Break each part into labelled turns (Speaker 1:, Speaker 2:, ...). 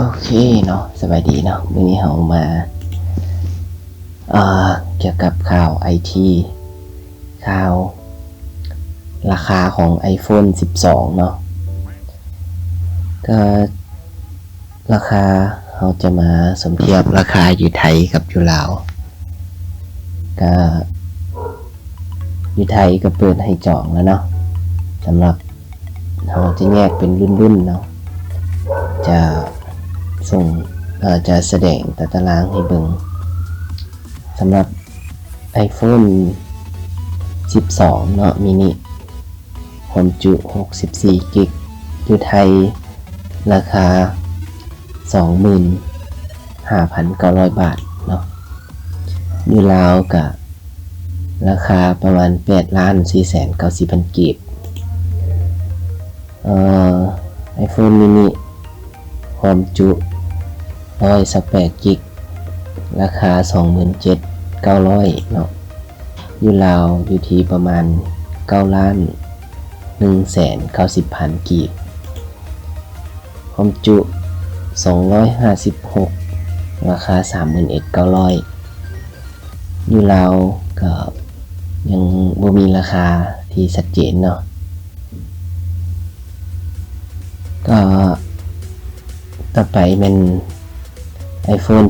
Speaker 1: โอเคเนาะสบายดีเนาะวันนี้เรามาเกี่ยวกับข่าวไอทีข่าว ราคาของ iPhone 12 เนาะก็ราคาเราจะมาสมเทียบราคาอยู่ไทยกับอยู่ลาวก็อยู่ไทยก็เปิดให้จองแล้วเนาะสำหรับเราจะแยกเป็นรุ่นๆเนาะจะ ส่งเอ่อจะแสดงตารางให้เบิงสำหรับ iPhone 12 เนาะมินิความจุ 64 กิกอยู่ไทย ราคา 25,900 บาท เนาะอยู่ลาวกับราคาประมาณ 8 ล้าน4แสน90พันกีบเอ่อ iPhone mini ความจุ128กิก ราคา 27,900เนาะ อยู่ลาวอยู่ที่ประมาณ9ล้าน1แสน90พันกีบความจุ 256 ราคา 31,900 อยู่ลาวก็ยังบ่มีราคาที่ชัดเจนเนาะก็ ต่อไปเป็น iPhone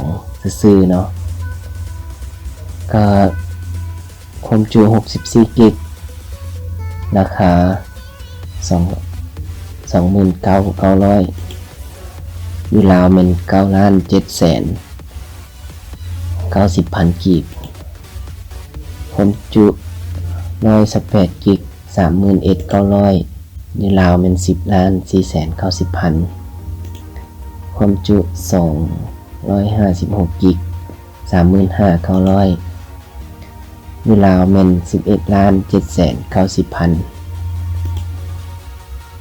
Speaker 1: 12 ซื้อเนาะก็ความจุ 64 กิก ราคา 2 29,900อยู่ลาวเป็น9ล้าน7แสน90พันกีบความจุ128กิก 31,900อยู่ลาวเป็น 10ล้าน4แสน90พัน ความจุ 256 กิก 35,900อยู่ลาวแม่น11ล้าน7แสน90พัน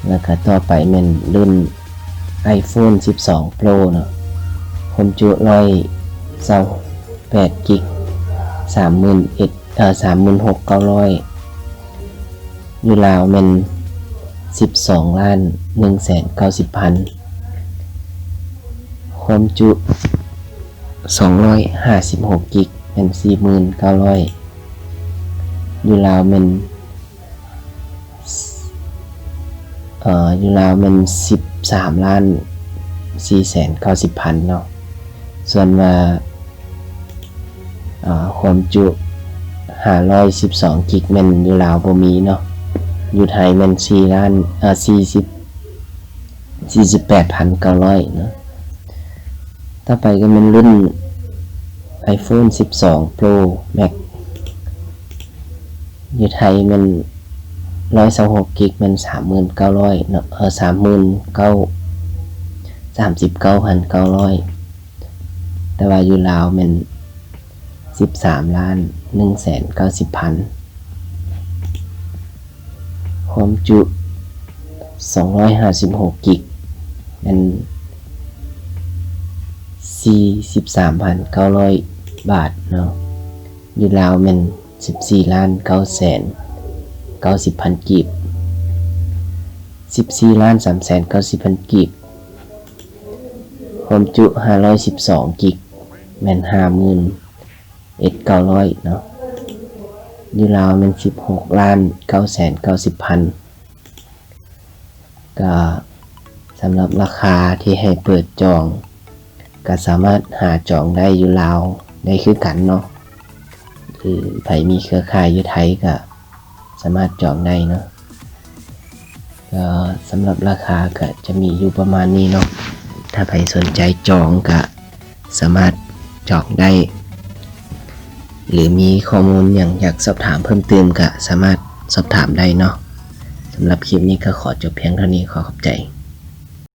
Speaker 1: แล้วก็ต่อไปแม่นรุ่น iPhone 12 Pro เนาะความจุ128กิก 31,000เอ่อ36,900อยู่ลาวแม่น12ล้าน1แสน90พัน ความจุ 256 กิกเป็น 4,900 อยู่ลาวเป็นเอ่ออยู่ลาวเป็น 13 ล้าน 4 แสน90พันเนาะ ส่วนว่าความจุ512 กิกแมันอยู่ลาวบ่มีเนาะ อยู่ไทยแมัน4ล้านอ่อ40 48,900เนาะ ต่อไปก็เป็นรุ่น iPhone 12 Pro Max อยู่ไทยมัน126กิกมัน39,900เนาะเออ39,000 39,900แต่ว่าอยู่ลาวมัน13ล้าน1แสน90พันความจุ256กิกมัน 43,900 บาทเนาะอยู่ลาวมัน14ล้าน9แสน90พันกีบ14ล้าน3แสน90พันกีบความจุ 512 กิก แมน50,000เอ็ด900 เนาะอยู่ลาวมัน16ล้าน9แสน90พันก็สำหรับราคาที่ให้เปิดจอง ก็สามารถหาจองได้อยู่ลาวได้คือกันเนาะคือไผมีเครือข่ายอยู่ไทยก็สามารถจองได้เนาะก็สำหรับราคาก็จะมีอยู่ประมาณนี้เนาะถ้าใครสนใจจองก็สามารถจองได้ หรือมีข้อมูลอย่างอยากสอบถามเพิ่มเติมก็สามารถสอบถามได้เนาะสำหรับคลิปนี้ก็ขอจบเพียงเท่านี้ขอขอบใจ